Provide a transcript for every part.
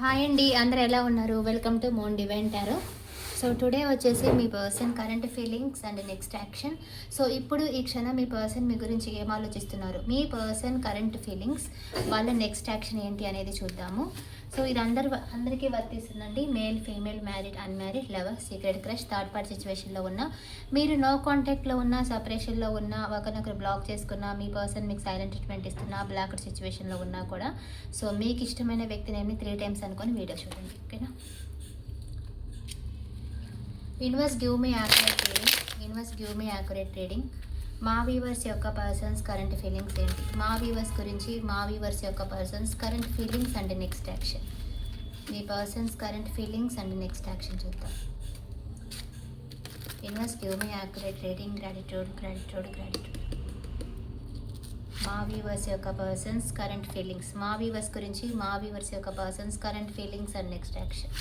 Hi అండి అందరు ఎలా ఉన్నారు? Welcome to Mon divine tarot so today వచ్చేసి మీ person current feelings and next action so ఇప్పుడు ఈ క్షణం మీ పర్సన్ మీ గురించి ఏం ఆలోచిస్తున్నారు? మీ పర్సన్ కరెంట్ ఫీలింగ్స్ వాళ్ళ నెక్స్ట్ యాక్షన్ ఏంటి అనేది చూద్దాము. సో ఇది అందరు అందరికీ వర్తిస్తుందండి. Male female married unmarried lover secret crush third party సిచ్యువేషన్లో ఉన్న మీరు నో కాంటాక్ట్లో ఉన్న సపరేషన్లో ఉన్న ఒకరినొకరు బ్లాక్ చేసుకున్న మీ పర్సన్ మీకు సైలెంట్ ట్రీట్మెంట్ ఇస్తున్న బ్లాక్డ్ సిచ్యువేషన్లో ఉన్నా కూడా. సో మీకు ఇష్టమైన వ్యక్తి నేమ్ని త్రీ టైమ్స్ అనుకొని వీడియో చూడండి. ఓకేనా universe give me accurate reading universe give me accurate reading మా వీవర్స్ యొక్క పర్సన్స్ కరెంట్ ఫీలింగ్స్ ఏంటి? మా వీవర్స్ గురించి మా వీవర్స్ యొక్క persons current feelings and next action me persons current feelings and next action చూద్దాం. Universe give me accurate reading gratitude gratitude gratitude మా viewers యొక్క పర్సన్స్ కరెంట్ ఫీలింగ్స్ మా వీవర్స్ గురించి మా వీవర్స్ యొక్క persons current feelings and next action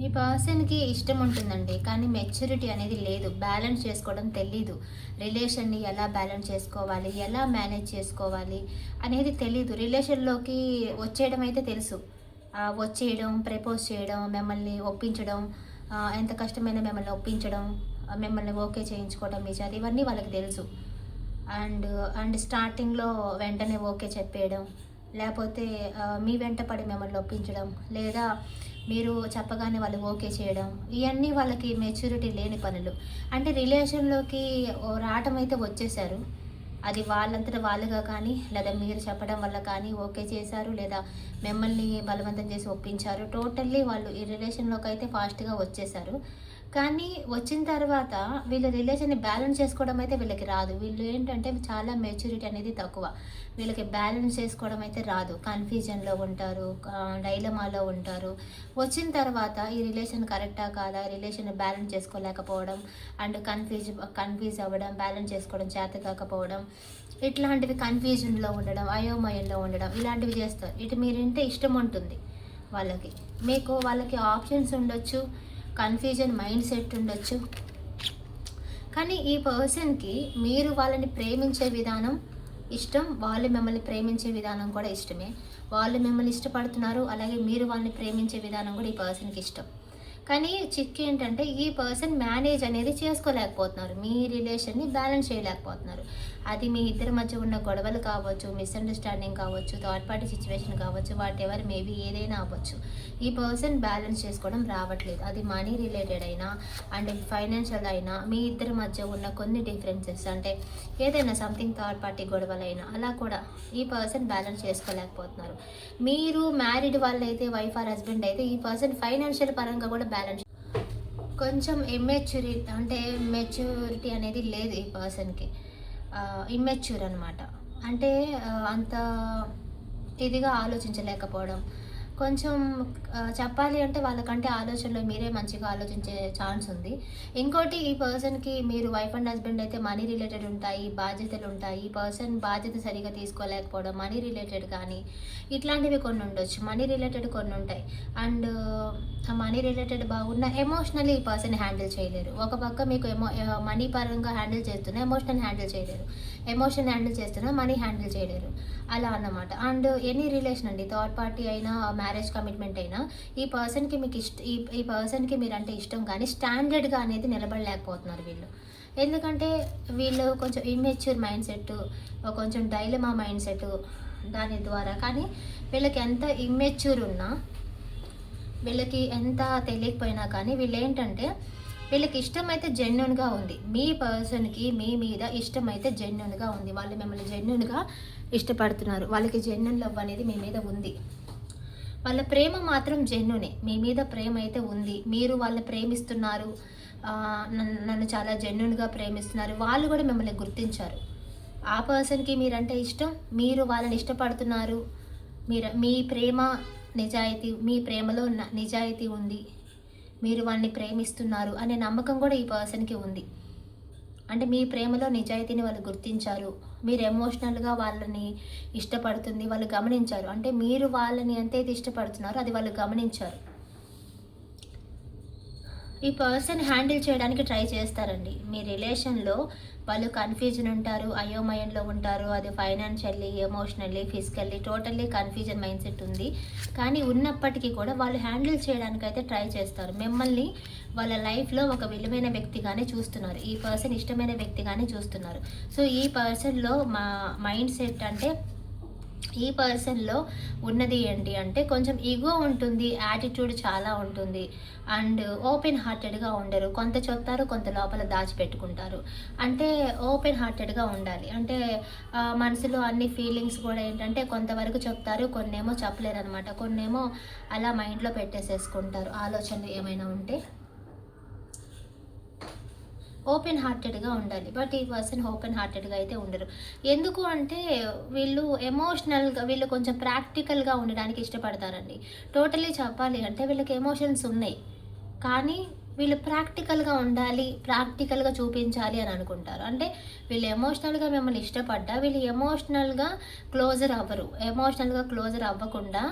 మీ పర్సన్కి ఇష్టం ఉంటుందండి కానీ మెచ్యూరిటీ అనేది లేదు. బ్యాలెన్స్ చేసుకోవడం తెలీదు. రిలేషన్ని ఎలా బ్యాలెన్స్ చేసుకోవాలి ఎలా మేనేజ్ చేసుకోవాలి అనేది తెలీదు. రిలేషన్లోకి వచ్చేయడం అయితే తెలుసు. వచ్చేయడం ప్రపోజ్ చేయడం మిమ్మల్ని ఒప్పించడం ఎంత కష్టమైన మిమ్మల్ని ఒప్పించడం మిమ్మల్ని ఓకే చేయించుకోవడం మీ ఇవన్నీ వాళ్ళకి తెలుసు. అండ్ అండ్ స్టార్టింగ్లో వెంటనే ఓకే చెప్పేయడం లేకపోతే మీ వెంట పడి మిమ్మల్ని ఒప్పించడం లేదా మీరు చెప్పగానే వాళ్ళు ఓకే చేయడం ఇవన్నీ వాళ్ళకి మెచ్యూరిటీ లేని పనులు. అంటే రిలేషన్లోకి రావటం అయితే వచ్చేసారు. అది వాళ్ళంతటా వాళ్ళుగా కానీ లేదా మీరు చెప్పడం వల్ల కానీ ఓకే చేశారు లేదా మిమ్మల్ని బలవంతం చేసి ఒప్పించారు. టోటల్లీ వాళ్ళు ఈ రిలేషన్లోకి అయితే ఫాస్ట్గా వచ్చేసారు. కానీ వచ్చిన తర్వాత వీళ్ళ రిలేషన్ని బ్యాలెన్స్ చేసుకోవడం అయితే వీళ్ళకి రాదు. వీళ్ళు ఏంటంటే చాలా మెచ్యూరిటీ అనేది తక్కువ. వీళ్ళకి బ్యాలెన్స్ చేసుకోవడం అయితే రాదు. కన్ఫ్యూజన్లో ఉంటారు డైలమాలో ఉంటారు. వచ్చిన తర్వాత ఈ రిలేషన్ కరెక్టా కాదా? రిలేషన్ బ్యాలెన్స్ చేసుకోలేకపోవడం అండ్ కన్ఫ్యూజ్ కన్ఫ్యూజ్ అవ్వడం బ్యాలెన్స్ చేసుకోవడం చేత కాకపోవడం ఇట్లాంటివి కన్ఫ్యూజన్లో ఉండడం అయోమయంలో ఉండడం ఇలాంటివి చేస్తారు. ఇటు మీరింటే ఇష్టం ఉంటుంది వాళ్ళకి. మీకు వాళ్ళకి ఆప్షన్స్ ఉండొచ్చు. కన్ఫ్యూజన్ మైండ్ సెట్ ఉండొచ్చు. కానీ ఈ పర్సన్కి మీరు వాళ్ళని ప్రేమించే విధానం ఇష్టం వాళ్ళు మిమ్మల్ని ప్రేమించే విధానం కూడా ఇష్టమే. వాళ్ళు మిమ్మల్ని ఇష్టపడుతున్నారు అలాగే మీరు వాళ్ళని ప్రేమించే విధానం కూడా ఈ పర్సన్కి ఇష్టం. కానీ చిక్ ఏంటంటే ఈ పర్సన్ మేనేజ్ అనేది చేసుకోలేకపోతున్నారు. మీ రిలేషన్ని బ్యాలెన్స్ చేయలేకపోతున్నారు. అది మీ ఇద్దరి మధ్య ఉన్న గొడవలు కావచ్చు మిస్అండర్స్టాండింగ్ కావచ్చు థర్డ్ పార్టీ సిచ్యువేషన్ కావచ్చు వాట్ ఎవర్ మేబీ ఏదైనా అవ్వచ్చు. ఈ పర్సన్ బ్యాలెన్స్ చేసుకోవడం రావట్లేదు. అది మనీ రిలేటెడ్ అయినా అండ్ ఫైనాన్షియల్ అయినా మీ ఇద్దరి మధ్య ఉన్న కొన్ని డిఫరెన్సెస్ అంటే ఏదైనా సంథింగ్ థర్డ్ పార్టీ గొడవలైనా అలా కూడా ఈ పర్సన్ బ్యాలెన్స్ చేసుకోలేకపోతున్నారు. మీరు మ్యారీడ్ వాళ్ళైతే వైఫ్ ఆర్ హస్బెండ్ అయితే ఈ పర్సన్ ఫైనాన్షియల్ పరంగా కూడా బ్యాలెన్స్ కొంచెం ఇమ్మెచ్యూరి అంటే మెచ్యూరిటీ అనేది లేదు ఈ పర్సన్కి ఇమ్మెచ్యూర్ అనమాట అంటే అంత ఇదిగా ఆలోచించలేకపోవడం. కొంచెం చెప్పాలి అంటే వాళ్ళకంటే ఆలోచనలో మీరే మంచిగా ఆలోచించే ఛాన్స్ ఉంది. ఇంకోటి ఈ పర్సన్కి మీరు వైఫ్ అండ్ హస్బెండ్ అయితే మనీ రిలేటెడ్ ఉంటాయి బాధ్యతలు ఉంటాయి. ఈ పర్సన్ బాధ్యత సరిగా తీసుకోలేకపోవడం మనీ రిలేటెడ్ కానీ ఇట్లాంటివి కొన్ని ఉండొచ్చు. మనీ రిలేటెడ్ కొన్ని ఉంటాయి. అండ్ ఆ మనీ రిలేటెడ్ బాగున్న ఎమోషనల్లీ ఈ పర్సన్ హ్యాండిల్ చేయలేరు. ఒక పక్క మీకు ఎమో మనీ పరంగా హ్యాండిల్ చేస్తున్నా ఎమోషనల్ హ్యాండిల్ చేయలేరు. ఎమోషన్ హ్యాండిల్ చేస్తున్నా మనీ హ్యాండిల్ చేయలేరు. అలా అన్నమాట. అండ్ ఎనీ రిలేషన్ అండి థర్డ్ పార్టీ అయినా మ్యారేజ్ కమిట్మెంట్ అయినా ఈ పర్సన్కి మీకు ఇష్ట ఈ ఈ పర్సన్కి మీరంటే ఇష్టం కానీ స్టాండర్డ్గా అనేది నిలబడలేకపోతున్నారు వీళ్ళు. ఎందుకంటే వీళ్ళు కొంచెం ఇమ్మెచ్యూర్ మైండ్ సెట్ కొంచెం డైలమా మైండ్ సెట్ దాని ద్వారా. కానీ వీళ్ళకి ఎంత ఇమ్మెచ్యూర్ ఉన్నా వీళ్ళకి ఎంత తెలియకపోయినా కానీ వీళ్ళు ఏంటంటే వీళ్ళకి ఇష్టం అయితే జెన్యున్గా ఉంది. మీ పర్సన్కి మీ మీద ఇష్టం అయితే జెన్యున్గా ఉంది. వాళ్ళు మిమ్మల్ని జెన్యున్గా ఇష్టపడుతున్నారు. వాళ్ళకి జెన్యున్ లవ్ అనేది మీ మీద ఉంది. వాళ్ళ ప్రేమ మాత్రం జెన్యునే. మీ మీద ప్రేమ అయితే ఉంది. మీరు వాళ్ళని ప్రేమిస్తున్నారు. నన్ను చాలా జెన్యున్గా ప్రేమిస్తున్నారు. వాళ్ళు కూడా మిమ్మల్ని గుర్తించారు. ఆ పర్సన్కి మీరంటే ఇష్టం. మీరు వాళ్ళని ఇష్టపడుతున్నారు. మీరు మీ ప్రేమ నిజాయితీ మీ ప్రేమలో నిజాయితీ ఉంది. మీరు వాళ్ళని ప్రేమిస్తున్నారు అనే నమ్మకం కూడా ఈ పర్సన్కి ఉంది. అంటే మీ ప్రేమలో నిజాయితీని వాళ్ళు గుర్తించారు. మీరు ఎమోషనల్గా వాళ్ళని ఇష్టపడుతుంది వాళ్ళు గమనించారు. అంటే మీరు వాళ్ళని ఎంతైతే ఇష్టపడుతున్నారో అది వాళ్ళు గమనించారు. ఈ పర్సన్ హ్యాండిల్ చేయడానికి ట్రై చేస్తారండి. మీ రిలేషన్లో వాళ్ళు కన్ఫ్యూజన్ ఉంటారు అయోమయంలో ఉంటారు అది financially emotionally physically totally confusion mindset ఉంది. కానీ ఉన్నప్పటికీ కూడా వాళ్ళు హ్యాండిల్ చేయడానికి అయితే ట్రై చేస్తారు. మిమ్మల్ని వాళ్ళ లైఫ్లో ఒక విలువైన వ్యక్తిగానే చూస్తున్నారు. ఈ పర్సన్ ఇష్టమైన వ్యక్తిగానే చూస్తున్నారు. సో ఈ పర్సన్లో మా మైండ్ సెట్ అంటే ఈ పర్సన్లో ఉన్నది ఏంటి అంటే కొంచెం ఈగో ఉంటుంది యాటిట్యూడ్ చాలా ఉంటుంది అండ్ ఓపెన్ హార్టెడ్గా ఉండరు. కొంత చెప్తారు కొంత లోపల దాచిపెట్టుకుంటారు. అంటే ఓపెన్ హార్టెడ్గా ఉండాలి. అంటే మనసులో అన్ని ఫీలింగ్స్ కూడా ఏంటంటే కొంతవరకు చెప్తారు కొన్నేమో చెప్పలేరు అనమాట కొన్నేమో అలా మైండ్లో పెట్టేసేసుకుంటారు. ఆలోచనలు ఏమైనా ఉంటే. ఓపెన్ హార్టెడ్గా ఉండాలి. బట్ ఈ పర్సన్ ఓపెన్ హార్టెడ్గా అయితే ఉండరు. ఎందుకు అంటే వీళ్ళు ఎమోషనల్గా వీళ్ళు కొంచెం ప్రాక్టికల్గా ఉండడానికి ఇష్టపడతారండి. టోటలీ చెప్పాలి అంటే వీళ్ళకి ఎమోషన్స్ ఉన్నాయి. కానీ వీళ్ళు ప్రాక్టికల్గా ఉండాలి ప్రాక్టికల్గా చూపించాలి అని అనుకుంటారు. అంటే వీళ్ళు ఎమోషనల్గా మిమ్మల్ని ఇష్టపడ్డా వీళ్ళు ఎమోషనల్గా క్లోజర్ అవ్వరు. ఎమోషనల్గా క్లోజర్ అవ్వకుండా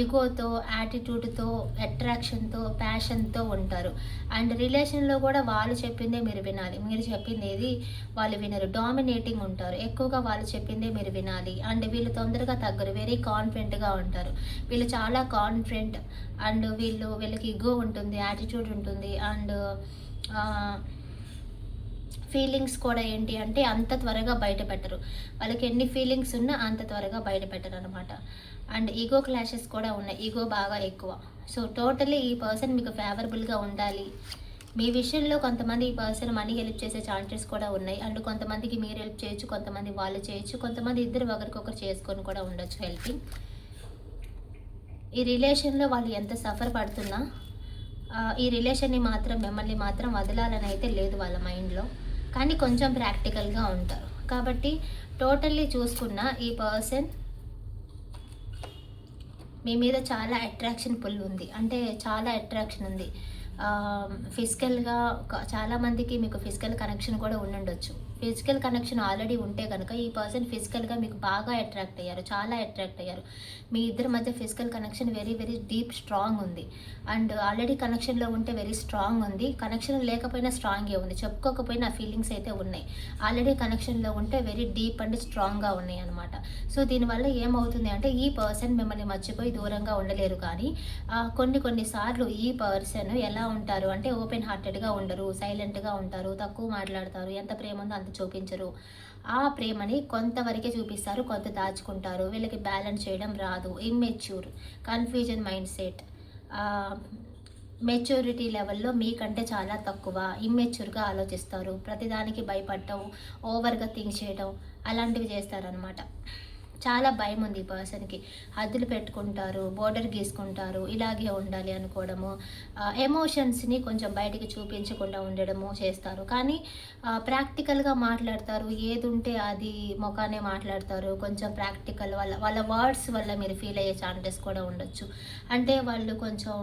ఈగోతో యాటిట్యూడ్తో అట్రాక్షన్తో ప్యాషన్తో ఉంటారు. అండ్ రిలేషన్లో కూడా వాళ్ళు చెప్పిందే మీరు వినాలి. మీరు చెప్పింది ఏది? వాళ్ళు వినరు. డామినేటింగ్ ఉంటారు. ఎక్కువగా వాళ్ళు చెప్పిందే మీరు వినాలి. అండ్ వీళ్ళు తొందరగా తగ్గరు. వెరీ కాన్ఫిడెంట్గా ఉంటారు. వీళ్ళు చాలా కాన్ఫిడెంట్ అండ్ వీళ్ళు వీళ్ళకి ఇగో ఉంటుంది యాటిట్యూడ్ ఉంటుంది. ఉంటుంది. అండ్ ఫీలింగ్స్ కూడా ఏంటి అంటే అంత త్వరగా బయట పెట్టరు. వాళ్ళకి ఎన్ని ఫీలింగ్స్ ఉన్నా అంత త్వరగా బయట పెట్టరు అనమాట అండ్ ఈగో క్లాషెస్ కూడా ఉన్నాయి. ఈగో బాగా ఎక్కువ. సో టోటలీ ఈ పర్సన్ మీకు ఫేవరబుల్గా ఉండాలి. మీ విషయంలో కొంతమంది ఈ పర్సన్ మనీ హెల్ప్ చేసే ఛాన్సెస్ కూడా ఉన్నాయి. అండ్ కొంతమందికి మీరు హెల్ప్ చేయొచ్చు కొంతమంది వాళ్ళు చేయొచ్చు కొంతమంది ఇద్దరు ఒకరికొకరు చేసుకొని కూడా ఉండొచ్చు హెల్పింగ్ ఈ రిలేషన్లో వాళ్ళు ఎంత సఫర్ పడుతున్నా ఈ రిలేషన్ని మాత్రం మిమ్మల్ని మాత్రం వదలాలని అయితే లేదు వాళ్ళ మైండ్లో. కానీ కొంచెం ప్రాక్టికల్గా ఉంటారు. కాబట్టి టోటల్లీ చూసుకున్న ఈ పర్సన్ మీ మీద చాలా అట్రాక్షన్ పుల్ ఉంది. అంటే చాలా అట్రాక్షన్ ఉంది. ఫిజికల్గా చాలామందికి మీకు ఫిజికల్ కనెక్షన్ కూడా ఉండుండొచ్చు. ఫిజికల్ కనెక్షన్ ఆల్రెడీ ఉంటే కనుక ఈ పర్సన్ ఫిజికల్గా మీకు బాగా అట్రాక్ట్ అయ్యారు. చాలా అట్రాక్ట్ అయ్యారు. మీ ఇద్దరి మధ్య physical connection very very deep strong ఉంది. అండ్ ఆల్రెడీ కనెక్షన్లో ఉంటే వెరీ స్ట్రాంగ్ ఉంది. కనెక్షన్ లేకపోయినా స్ట్రాంగే ఉంది. చెప్పుకోకపోయినా ఫీలింగ్స్ అయితే ఉన్నాయి. ఆల్రెడీ కనెక్షన్లో ఉంటే వెరీ డీప్ అండ్ స్ట్రాంగ్గా ఉన్నాయి అనమాట సో దీనివల్ల ఏమవుతుంది అంటే ఈ పర్సన్ మిమ్మల్ని మర్చిపోయి దూరంగా ఉండలేరు కానీ కొన్ని కొన్నిసార్లు ఈ పర్సన్ ఎలా ఉంటారు? అంటే ఓపెన్ హార్టెడ్గా ఉండరు సైలెంట్గా ఉంటారు తక్కువ మాట్లాడతారు ఎంత ప్రేమ ఉందో అంత చూపించరు. ఆ ప్రేమని కొంతవరకే చూపిస్తారు కొంత దాచుకుంటారు. వీళ్ళకి బ్యాలెన్స్ చేయడం రాదు. Immature confusion mind set maturity లెవెల్లో మీకంటే చాలా తక్కువ. ఇమ్మెచ్యూర్గా ఆలోచిస్తారు. ప్రతిదానికి భయపడటం ఓవర్గా థింక్ చేయడం అలాంటివి చేస్తారనమాట చాలా భయం ఉంది ఈ పర్సన్కి హద్దులు పెట్టుకుంటారు బోర్డర్ గీసుకుంటారు ఇలాగే ఉండాలి అనుకోవడము. ఎమోషన్స్ని కొంచెం బయటికి చూపించకుండా ఉండడము చేస్తారు. కానీ ప్రాక్టికల్గా మాట్లాడతారు. ఏది ఉంటే అది ముఖానే మాట్లాడతారు. కొంచెం ప్రాక్టికల్ వాళ్ళ వాళ్ళ వర్డ్స్ వల్ల మీరు ఫీల్ అయ్యే ఛాన్సెస్ కూడా ఉండొచ్చు. అంటే వాళ్ళు కొంచెం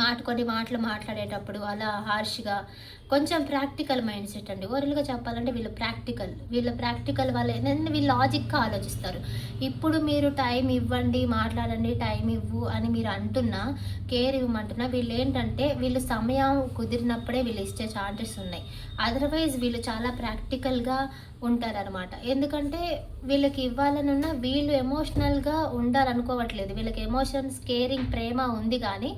మాట కొన్ని మాటలు మాట్లాడేటప్పుడు అలా హార్ష్గా కొంచెం ప్రాక్టికల్ మైండ్ సెట్ అండి. ఓరల్గా చెప్పాలంటే వీళ్ళు ప్రాక్టికల్. వీళ్ళ ప్రాక్టికల్ వల్ల ఏంటంటే వీళ్ళు లాజిక్గా ఆలోచిస్తారు. ఇప్పుడు మీరు టైం ఇవ్వండి మాట్లాడండి టైం ఇవ్వు అని మీరు అంటున్నా కేర్ ఇవ్వమంటున్నా వీళ్ళు ఏంటంటే వీళ్ళు సమయం కుదిరినప్పుడే వీళ్ళు ఇచ్చే ఛాన్సెస్ ఉన్నాయి. అదర్వైజ్ వీళ్ళు చాలా ప్రాక్టికల్గా ఉంటారనమాట ఎందుకంటే వీళ్ళకి ఇవ్వాలని ఉన్న వీళ్ళు ఎమోషనల్గా ఉండాలనుకోవట్లేదు. వీళ్ళకి ఎమోషన్స్ కేరింగ్ ప్రేమ ఉంది కానీ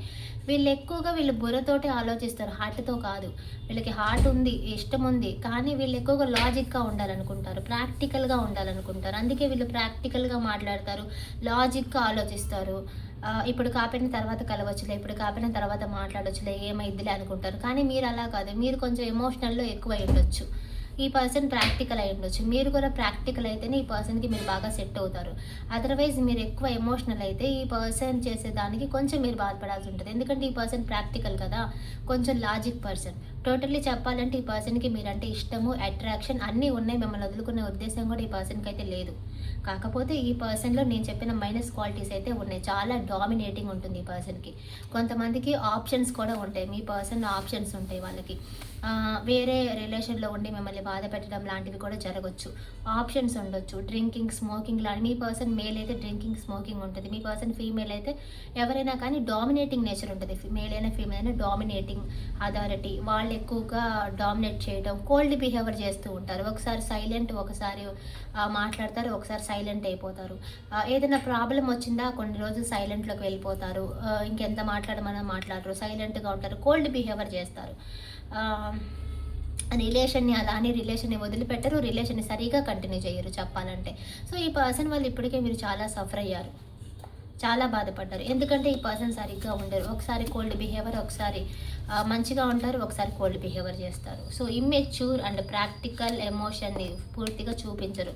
వీళ్ళు ఎక్కువగా వీళ్ళు బుర్రతోటి ఆలోచిస్తారు. హార్ట్తో కాదు. వీళ్ళకి హార్ట్ ఉంది ఇష్టం ఉంది కానీ వీళ్ళు ఎక్కువగా లాజిక్గా ఉండాలనుకుంటారు. ప్రాక్టికల్గా ఉండాలనుకుంటారు. అందుకే వీళ్ళు ప్రాక్టికల్గా మాట్లాడతారు లాజిక్గా ఆలోచిస్తారు. ఇప్పుడు కాపిన తర్వాత కలవచ్చులే ఇప్పుడు కాపిన తర్వాత మాట్లాడొచ్చులే ఏమైద్దిలే అనుకుంటారు. కానీ మీరు అలా కాదు. మీరు కొంచెం ఎమోషనల్లో ఎక్కువ ఉండొచ్చు. ఈ పర్సన్ ప్రాక్టికల్ అయి ఉండొచ్చు. మీరు కూడా ప్రాక్టికల్ అయితేనే ఈ పర్సన్కి మీరు బాగా సెట్ అవుతారు. అదర్వైజ్ మీరు ఎక్కువ ఎమోషనల్ అయితే ఈ పర్సన్ చేసే దానికి కొంచెం మీరు బాధపడాల్సి ఉంటుంది. ఎందుకంటే ఈ పర్సన్ ప్రాక్టికల్ కదా. కొంచెం లాజిక్ పర్సన్ టోటల్లీ చెప్పాలంటే ఈ పర్సన్కి మీరంటే ఇష్టము అట్రాక్షన్ అన్నీ ఉన్నాయి. మిమ్మల్ని వదులుకునే ఉద్దేశం కూడా ఈ పర్సన్కి అయితే లేదు. కాకపోతే ఈ పర్సన్లో నేను చెప్పిన మైనస్ క్వాలిటీస్ అయితే ఉన్నాయి. చాలా డామినేటింగ్ ఉంటుంది ఈ పర్సన్కి కొంతమందికి ఆప్షన్స్ కూడా ఉంటాయి. మీ పర్సన్ ఆప్షన్స్ ఉంటాయి వాళ్ళకి. వేరే రిలేషన్లో ఉండి మిమ్మల్ని బాధ పెట్టడం లాంటివి కూడా జరగచ్చు. ఆప్షన్స్ ఉండొచ్చు. డ్రింకింగ్ స్మోకింగ్ లాంటి మీ పర్సన్ మేల్ అయితే డ్రింకింగ్ స్మోకింగ్ ఉంటుంది. మీ పర్సన్ ఫీమేల్ అయితే ఎవరైనా కానీ డామినేటింగ్ నేచర్ ఉంటుంది. మేల్ అయినా ఫీమేల్ అయినా డామినేటింగ్ అథారిటీ వాళ్ళు ఎక్కువగా డామినేట్ చేయడం కోల్డ్ బిహేవియర్ చేస్తూ ఉంటారు. ఒకసారి సైలెంట్ ఒకసారి మాట్లాడతారు ఒకసారి సైలెంట్ అయిపోతారు. ఏదైనా ప్రాబ్లం వచ్చిందా కొన్ని రోజులు సైలెంట్లోకి వెళ్ళిపోతారు. ఇంకెంత మాట్లాడమన్నా మాట్లాడరు. సైలెంట్గా ఉంటారు కోల్డ్ బిహేవియర్ చేస్తారు. రిలేషన్ని అలానే రిలేషన్ని వదిలిపెట్టరు రిలేషన్ని సరిగా కంటిన్యూ చేయరు చెప్పాలంటే. సో ఈ పర్సన్ వాళ్ళు ఇప్పటికే మీరు చాలా సఫర్ అయ్యారు. చాలా బాధపడ్డారు. ఎందుకంటే ఈ పర్సన్ సరిగ్గా ఉండరు. ఒకసారి కోల్డ్ బిహేవియర్ ఒకసారి మంచిగా ఉంటారు ఒకసారి కోల్డ్ బిహేవియర్ చేస్తారు. సో ఇమ్మెచ్యూర్ అండ్ ప్రాక్టికల్ ఎమోషన్ని పూర్తిగా చూపించరు.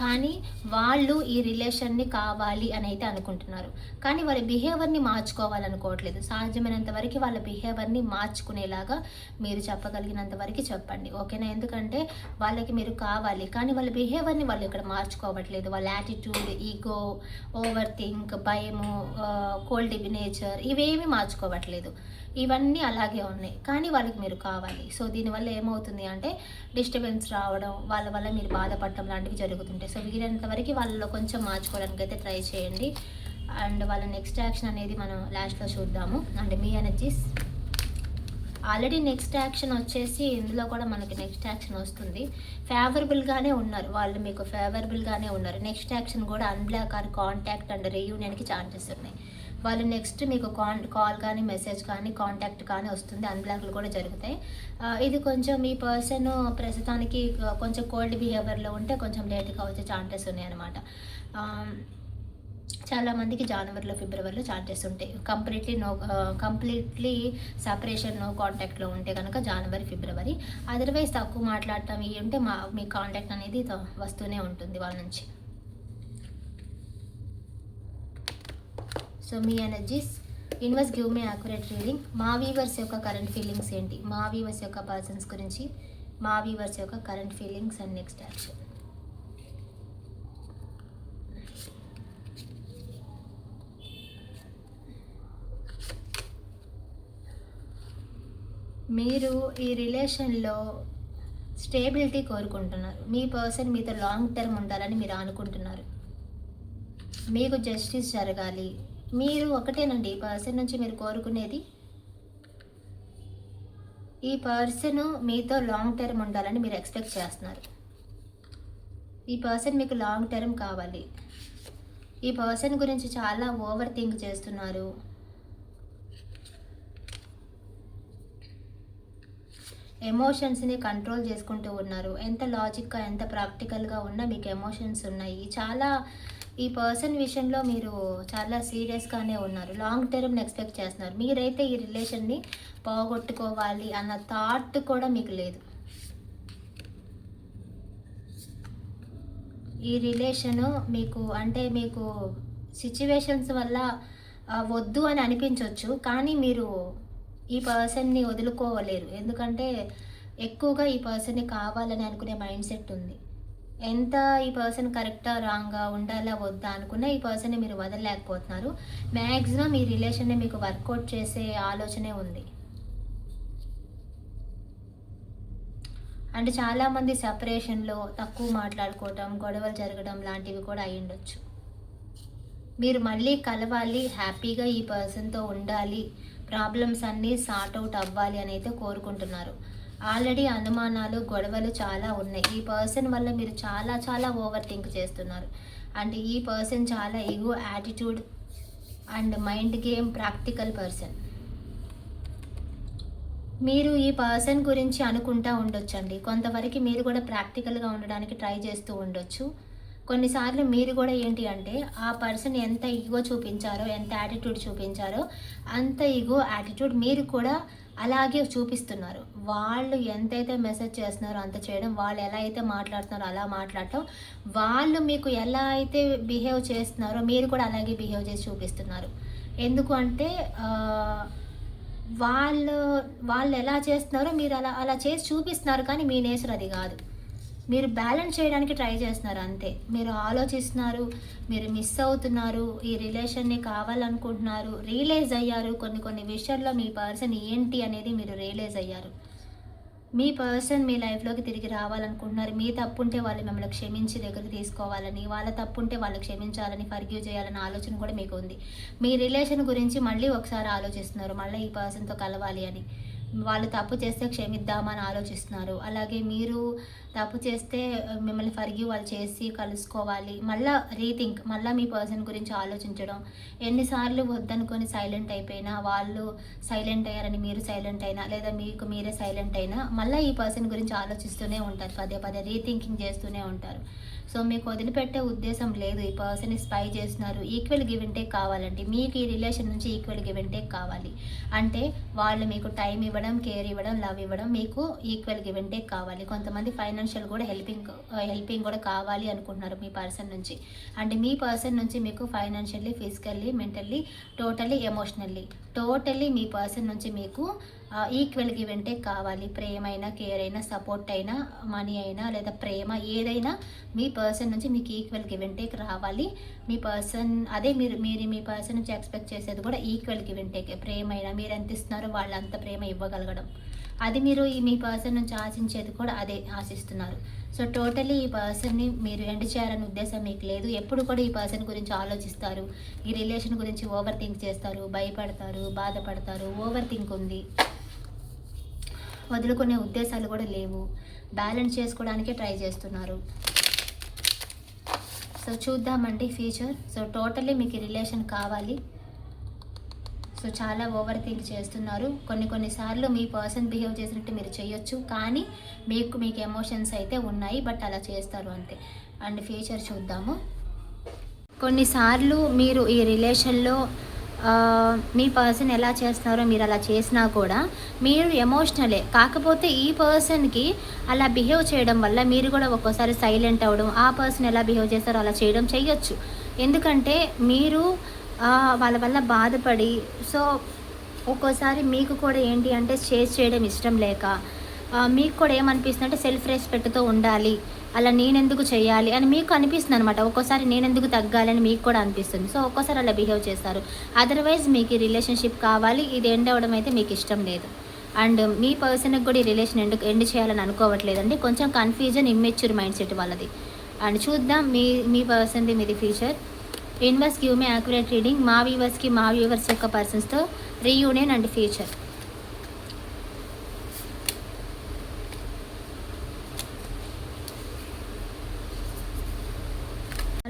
కానీ వాళ్ళు ఈ రిలేషన్ని కావాలి అని అయితే అనుకుంటున్నారు. కానీ వాళ్ళ బిహేవియర్ని మార్చుకోవాలనుకోవట్లేదు. సాధ్యమైనంత వరకు వాళ్ళ బిహేవియర్ని మార్చుకునేలాగా మీరు చెప్పగలిగినంత వరకు చెప్పండి. ఓకేనా? ఎందుకంటే వాళ్ళకి మీరు కావాలి. కానీ వాళ్ళ బిహేవియర్ని వాళ్ళు ఇక్కడ మార్చుకోవట్లేదు. వాళ్ళ యాటిట్యూడ్ ఈగో ఓవర్ థింక్ భయము కోల్డ్ నేచర్ ఇవేమీ మార్చుకోవట్లేదు. ఇవన్నీ అలాగే ఉన్నాయి. కానీ వాళ్ళకి మీరు కావాలి. సో దీనివల్ల ఏమవుతుంది అంటే డిస్టర్బెన్స్ రావడం వాళ్ళ వల్ల మీరు బాధపడటం లాంటివి జరుగుతుంటాయి. సో వీలైనంత వరకు వాళ్ళలో కొంచెం మార్చుకోవడానికి అయితే ట్రై చేయండి. అండ్ వాళ్ళ నెక్స్ట్ యాక్షన్ అనేది మనం లాస్ట్లో చూద్దాము. అంటే మీ ఎనర్జీస్ ఆల్రెడీ నెక్స్ట్ యాక్షన్ వచ్చేసి ఇందులో కూడా మనకి నెక్స్ట్ యాక్షన్ వస్తుంది. ఫేవరబుల్గానే ఉన్నారు. వాళ్ళు మీకు ఫేవరబుల్గానే ఉన్నారు. నెక్స్ట్ యాక్షన్ కూడా అన్బ్లాక్ ఆర్ కాంటాక్ట్ అండ్ రీయూనియన్కి ఛాన్సెస్ ఉన్నాయి. వాళ్ళు నెక్స్ట్ మీకు కాన్ కాల్ కానీ మెసేజ్ కానీ కాంటాక్ట్ కానీ వస్తుంది. అన్బ్లాక్లు కూడా జరుగుతాయి. ఇది కొంచెం మీ పర్సన్ ప్రస్తుతానికి కొంచెం కోల్డ్ బిహేవియర్లో ఉంటే కొంచెం లేట్గా వచ్చే ఛాన్సెస్ ఉన్నాయన్నమాట. చాలామందికి చాలా మందికి జనవరిలో ఫిబ్రవరిలో ఛార్జెస్ ఉంటాయి. Completely no completely separation no కాంటాక్ట్లో ఉంటే కనుక జనవరి ఫిబ్రవరి అదర్వైజ్ తక్కువ మాట్లాడటం ఇవి ఉంటే మా మీ కాంటాక్ట్ అనేది వస్తూనే ఉంటుంది వాళ్ళ నుంచి. సో మీ energies universe give me accurate reading మా వీవర్స్ యొక్క కరెంట్ ఫీలింగ్స్ ఏంటి? మా వీవర్స్ యొక్క పర్సన్స్ గురించి మా వీవర్స్ యొక్క current feelings and next action మీరు ఈ రిలేషన్లో స్టేబిలిటీ కోరుకుంటున్నారు. మీ పర్సన్ మీతో లాంగ్ టర్మ్ ఉండాలని మీరు అనుకుంటున్నారు. మీకు జస్టిస్ జరగాలి. మీరు ఒకటేనండి ఈ పర్సన్ నుంచి మీరు కోరుకునేది. ఈ పర్సన్ మీతో లాంగ్ టర్మ్ ఉండాలని మీరు ఎక్స్పెక్ట్ చేస్తున్నారు. ఈ పర్సన్ మీకు లాంగ్ టర్మ్ కావాలి. ఈ పర్సన్ గురించి చాలా ఓవర్ థింక్ చేస్తున్నారు. ఎమోషన్స్ని కంట్రోల్ చేసుకుంటూ ఉన్నారు. ఎంత లాజిక్గా ఎంత ప్రాక్టికల్గా ఉన్నా మీకు ఎమోషన్స్ ఉన్నాయి. చాలా ఈ పర్సన్ విషయంలో మీరు చాలా సీరియస్గానే ఉన్నారు. లాంగ్ టర్మ్ ఎక్స్పెక్ట్ చేస్తున్నారు. మీరైతే ఈ రిలేషన్ని పోగొట్టుకోవాలి అన్న థాట్ కూడా మీకు లేదు. ఈ రిలేషను మీకు అంటే మీకు సిచ్యువేషన్స్ వల్ల వద్దు అని అనిపించవచ్చు కానీ మీరు ఈ పర్సన్ని వదులుకోవలేరు ఎందుకంటే ఎక్కువగా ఈ పర్సన్ని కావాలని అనుకునే మైండ్ సెట్ ఉంది. ఎంత ఈ పర్సన్ కరెక్టా రాంగా ఉండాలా వద్దా అనుకున్నా ఈ పర్సన్ని మీరు వదలలేకపోతున్నారు. మ్యాక్సిమం ఈ రిలేషన్ని మీకు వర్కౌట్ చేసే ఆలోచనే ఉంది. అండ్ చాలామంది సపరేషన్లో తక్కువ మాట్లాడుకోవటం గొడవలు జరగడం లాంటివి కూడా అయి ఉండొచ్చు. మీరు మళ్ళీ కలవాలి హ్యాపీగా ఈ పర్సన్తో ఉండాలి ప్రాబ్లమ్స్ అన్నీ సార్ట్ అవుట్ అవ్వాలి అని అయితే కోరుకుంటున్నారు. ఆల్రెడీ అనుమానాలు గొడవలు చాలా ఉన్నాయి. ఈ పర్సన్ వల్ల మీరు చాలా చాలా ఓవర్ థింక్ చేస్తున్నారు. అండ్ ఈ పర్సన్ చాలా ego attitude and mind game practical person. మీరు ఈ పర్సన్ గురించి అనుకుంటా ఉండొచ్చండి. కొంతవరకు మీరు కూడా ప్రాక్టికల్గా ఉండడానికి ట్రై చేస్తూ ఉండొచ్చు. కొన్నిసార్లు మీరు కూడా ఏంటి అంటే ఆ పర్సన్ ఎంత ఈగో చూపించారో ఎంత యాటిట్యూడ్ చూపించారో అంత ఈగో యాటిట్యూడ్ మీరు కూడా అలాగే చూపిస్తున్నారు. వాళ్ళు ఎంతైతే మెసేజ్ చేస్తున్నారో అంత చేయడం వాళ్ళు ఎలా అయితే మాట్లాడుతున్నారో అలా మాట్లాడటం వాళ్ళు మీకు ఎలా అయితే బిహేవ్ చేస్తున్నారో మీరు కూడా అలాగే బిహేవ్ చేసి చూపిస్తున్నారు. ఎందుకు అంటే వాళ్ళు వాళ్ళు ఎలా చేస్తున్నారో మీరు అలా అలా చేసి చూపిస్తున్నారు కానీ మీ నేచర్ అది కాదు. మీరు బ్యాలెన్స్ చేయడానికి ట్రై చేస్తున్నారు అంతే. మీరు ఆలోచిస్తున్నారు మీరు మిస్ అవుతున్నారు ఈ రిలేషన్ని కావాలనుకుంటున్నారు రియలైజ్ అయ్యారు కొన్ని కొన్ని విషయాల్లో మీ పర్సన్ ఏంటి అనేది మీరు రియలైజ్ అయ్యారు. మీ పర్సన్ మీ లైఫ్లోకి తిరిగి రావాలనుకుంటున్నారు. మీ తప్పు ఉంటే వాళ్ళు మిమ్మల్ని క్షమించి దగ్గరికి తీసుకోవాలని వాళ్ళ తప్పు ఉంటే వాళ్ళు క్షమించాలని ఫర్గ్యూ చేయాలని ఆలోచన కూడా మీకు ఉంది. మీ రిలేషన్ గురించి మళ్ళీ ఒకసారి ఆలోచిస్తున్నారు. మళ్ళీ ఈ పర్సన్తో కలవాలి అని. వాళ్ళు తప్పు చేస్తే క్షమిద్దామని ఆలోచిస్తున్నారు. అలాగే మీరు తప్పు చేస్తే మిమ్మల్ని ఫర్గ్యూ వాళ్ళు చేసి కలుసుకోవాలి. మళ్ళీ రీథింక్ మళ్ళీ మీ పర్సన్ గురించి ఆలోచించడం. ఎన్నిసార్లు వద్దనుకొని సైలెంట్ అయిపోయినా వాళ్ళు సైలెంట్ అయ్యారని మీరు సైలెంట్ అయినా లేదా మీకు మీరే సైలెంట్ అయినా మళ్ళీ ఈ పర్సన్ గురించి ఆలోచిస్తూనే ఉంటారు. పదే పదే రీథింకింగ్ చేస్తూనే ఉంటారు. సో మీకు వదిలిపెట్టే ఉద్దేశం లేదు. ఈ పర్సన్ స్పై చేస్తున్నారు. ఈక్వల్ గివ్ అండ్ టేక్ కావాలండి. మీకు ఈ రిలేషన్ నుంచి ఈక్వల్ గివ్ అండ్ టేక్ కావాలి. అంటే వాళ్ళు మీకు టైం ఇవ్వడం కేర్ ఇవ్వడం లవ్ ఇవ్వడం మీకు ఈక్వల్ గివ్ అండ్ టేక్ కావాలి. కొంతమంది ఫైనాన్షియల్ కూడా హెల్పింగ్ హెల్పింగ్ కూడా కావాలి అనుకుంటున్నారు మీ పర్సన్ నుంచి. అంటే మీ పర్సన్ నుంచి మీకు financially physically mentally totally emotionally totally మీ పర్సన్ నుంచి మీకు ఈక్వల్గా ఇవంటే కావాలి. ప్రేమ అయినా కేర్ అయినా సపోర్ట్ అయినా మనీ అయినా లేదా ప్రేమ ఏదైనా మీ పర్సన్ నుంచి మీకు ఈక్వల్ గివ్ రావాలి. మీ పర్సన్ అదే మీరు మీరు మీ పర్సన్ నుంచి ఎక్స్పెక్ట్ చేసేది కూడా ఈక్వల్ గివ్ ప్రేమ అయినా మీరు ఎంత ఇస్తున్నారో వాళ్ళు అంత ప్రేమ ఇవ్వగలగడం. అది మీరు ఈ మీ పర్సన్ నుంచి ఆశించేది కూడా అదే ఆశిస్తున్నారు. సో టోటలీ ఈ పర్సన్ని మీరు ఎండ్ చేయాలనే ఉద్దేశం మీకు లేదు. ఎప్పుడు కూడా ఈ పర్సన్ గురించి ఆలోచిస్తారు. ఈ రిలేషన్ గురించి ఓవర్ థింక్ చేస్తారు భయపడతారు బాధపడతారు ఓవర్ థింక్ ఉంది. వదులుకునే ఉద్దేశాలు కూడా లేవు. బ్యాలెన్స్ చేసుకోవడానికే ట్రై చేస్తున్నారు. సో చూద్దామండి ఫ్యూచర్. సో టోటల్లీ మీకు రిలేషన్ కావాలి. సో చాలా ఓవర్ థింక్ చేస్తున్నారు. కొన్ని కొన్నిసార్లు మీ పర్సన్ బిహేవ్ చేసినట్టు మీరు చేయొచ్చు. కానీ మీకు మీకు ఎమోషన్స్ అయితే ఉన్నాయి బట్ అలా చేస్తారు అంతే. అండ్ ఫ్యూచర్ చూద్దాము. కొన్నిసార్లు మీరు ఈ రిలేషన్లో మీ పర్సన్ ఎలా చేస్తున్నారో మీరు అలా చేసినా కూడా మీరు ఎమోషనలే కాకపోతే ఈ పర్సన్కి అలా బిహేవ్ చేయడం వల్ల మీరు కూడా ఒక్కోసారి సైలెంట్ అవ్వడం ఆ పర్సన్ ఎలా బిహేవ్ చేస్తారో అలా చేయడం చేయొచ్చు ఎందుకంటే మీరు వాళ్ళ వల్ల బాధపడి సో ఒక్కోసారి మీకు కూడా ఏంటి అంటే చేసి చేయడం ఇష్టం లేక మీకు కూడా ఏమనిపిస్తుంది అంటే సెల్ఫ్ రెస్పెక్ట్తో ఉండాలి. అలా నేనెందుకు చేయాలి అని మీకు అనిపిస్తుంది అనమాట ఒక్కోసారి నేనెందుకు తగ్గాలని మీకు కూడా అనిపిస్తుంది. సో ఒక్కోసారి అలా బిహేవ్ చేస్తారు. అదర్వైజ్ మీకు ఈ రిలేషన్షిప్ కావాలి. ఇది ఎండ్ అవ్వడం అయితే మీకు ఇష్టం లేదు. అండ్ మీ పర్సన్కి కూడా ఈ రిలేషన్ ఎండ్ ఎండ్ చేయాలని అనుకోవట్లేదండి. కొంచెం కన్ఫ్యూజన్ ఇమ్మెచ్యూర్ మైండ్ సెట్ వాళ్ళది. అండ్ చూద్దాం మీ మీ పర్సన్ది మీది future universe give me accurate reading మా వ్యూవర్స్కి మా వ్యూవర్స్ యొక్క పర్సన్స్తో రీయూనియన్ అండ్ ఫ్యూచర్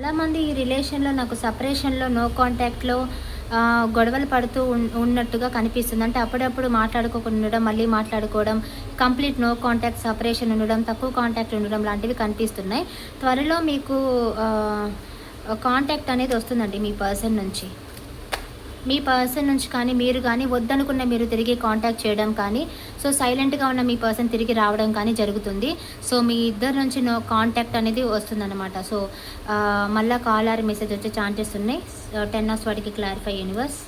చాలామంది ఈ రిలేషన్లో నాకు సపరేషన్లో నో కాంటాక్ట్లో గొడవలు పడుతూ ఉన్నట్టుగా కనిపిస్తుంది. అంటే అప్పుడప్పుడు మాట్లాడుకోకుండా ఉండడం మళ్ళీ మాట్లాడుకోవడం కంప్లీట్ నో కాంటాక్ట్ సపరేషన్ ఉండడం తక్కువ కాంటాక్ట్ ఉండడం లాంటివి కనిపిస్తున్నాయి. త్వరలో మీకు కాంటాక్ట్ అనేది వస్తుందండి మీ పర్సన్ నుంచి. మీ పర్సన్ నుంచి కానీ మీరు కానీ వద్దనుకున్న మీరు తిరిగి కాంటాక్ట్ చేయడం కానీ సో సైలెంట్గా ఉన్న మీ పర్సన్ తిరిగి రావడం కానీ జరుగుతుంది. సో మీ ఇద్దరు నుంచి నో కాంటాక్ట్ అనేది వస్తుందన్నమాట. సో మళ్ళీ కాల్ ఆర్ మెసేజ్ వచ్చే ఛాన్సెస్ ఉన్నాయి. టెన్ ఆఫ్ వాటికి clarify universe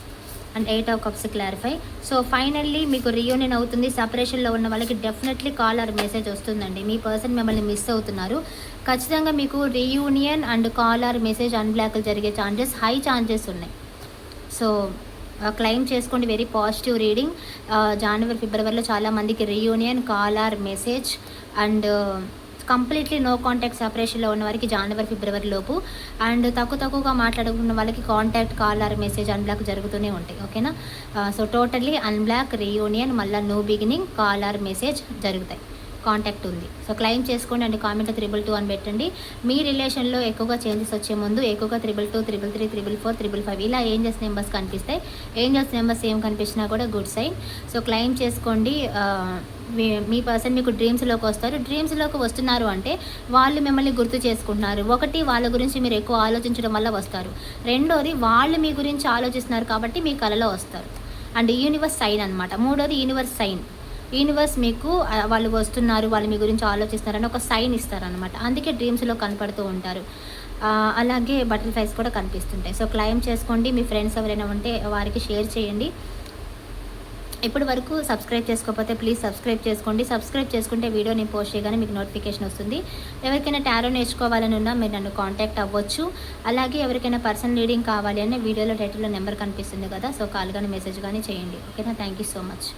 and eight of cups clarify so finally మీకు రియూనియన్ అవుతుంది. సపరేషన్లో ఉన్న వాళ్ళకి డెఫినెట్లీ కాల్ ఆర్ మెసేజ్ వస్తుందండి. మీ పర్సన్ మిమ్మల్ని మిస్ అవుతున్నారు. ఖచ్చితంగా మీకు reunion and call or message అన్బ్లాక్లు జరిగే ఛాన్సెస్ హై ఛాన్సెస్ ఉన్నాయి. సో క్లెయిమ్ చేసుకోండి. Very positive reading. జనవరి ఫిబ్రవరిలో చాలా మందికి reunion call or message and completely no contact సపరేషన్లో ఉన్న వారికి జనవరి ఫిబ్రవరి లోపు. అండ్ తక్కువ తక్కువగా మాట్లాడుకున్న వాళ్ళకి contact call or message unblock జరుగుతూనే ఉంటాయి. ఓకేనా సో టోటల్లీ అన్బ్లాక్ రీయూనియన్ మళ్ళీ new beginning call or message జరుగుతాయి. కాంటాక్ట్ ఉంది. సో క్లెయిమ్ చేసుకోండి అండ్ కామెంట్ త్రిబుల్ టూ అని పెట్టండి. మీ రిలేషన్లో ఎక్కువగా చేంజెస్ వచ్చే ముందు ఎక్కువగా triple two triple three triple four triple five ఇలా ఏంజెస్ నెంబర్స్ కనిపిస్తాయి. ఏంజెస్ నెంబర్స్ ఏం కనిపించినా కూడా గుడ్ సైన్ సో క్లెయిమ్ చేసుకోండి. మీ- మీ పర్సన్ మీకు డ్రీమ్స్లోకి వస్తారు. డ్రీమ్స్లోకి వస్తున్నారు అంటే వాళ్ళు మిమ్మల్ని గుర్తు చేసుకుంటున్నారు. ఒకటి వాళ్ళ గురించి మీరు ఎక్కువ ఆలోచించడం వల్ల వస్తారు. రెండోది వాళ్ళు మీ గురించి ఆలోచిస్తున్నారు కాబట్టి మీ కలలో వస్తారు. అండ్ యూనివర్స్ సైన్ అనమాట మూడోది యూనివర్స్ సైన్ యూనివర్స్ మీకు వాళ్ళు వస్తున్నారు వాళ్ళు మీ గురించి ఆలోచిస్తున్నారని ఒక సైన్ ఇస్తారనమాట అందుకే డ్రీమ్స్లో కనపడుతూ ఉంటారు. అలాగే బటర్ఫ్లైస్ కూడా కనిపిస్తుంటాయి. సో క్లైమ్ చేసుకోండి. మీ ఫ్రెండ్స్ ఎవరైనా ఉంటే వారికి షేర్ చేయండి. ఇప్పటి వరకు సబ్స్క్రైబ్ చేసుకోకపోతే ప్లీజ్ సబ్స్క్రైబ్ చేసుకోండి. సబ్స్క్రైబ్ చేసుకుంటే వీడియో నేను పోస్ట్ చేయగానే మీకు నోటిఫికేషన్ వస్తుంది. ఎవరికైనా టారో నేర్చుకోవాలని ఉన్నా మీరు నన్ను కాంటాక్ట్ అవ్వచ్చు. అలాగే ఎవరికైనా పర్సనల్ రీడింగ్ కావాలి అనే వీడియోలో టైటిల్లో నెంబర్ కనిపిస్తుంది కదా సో కాల్ కానీ మెసేజ్ కానీ చేయండి. ఓకేనా థ్యాంక్ యూ సో మచ్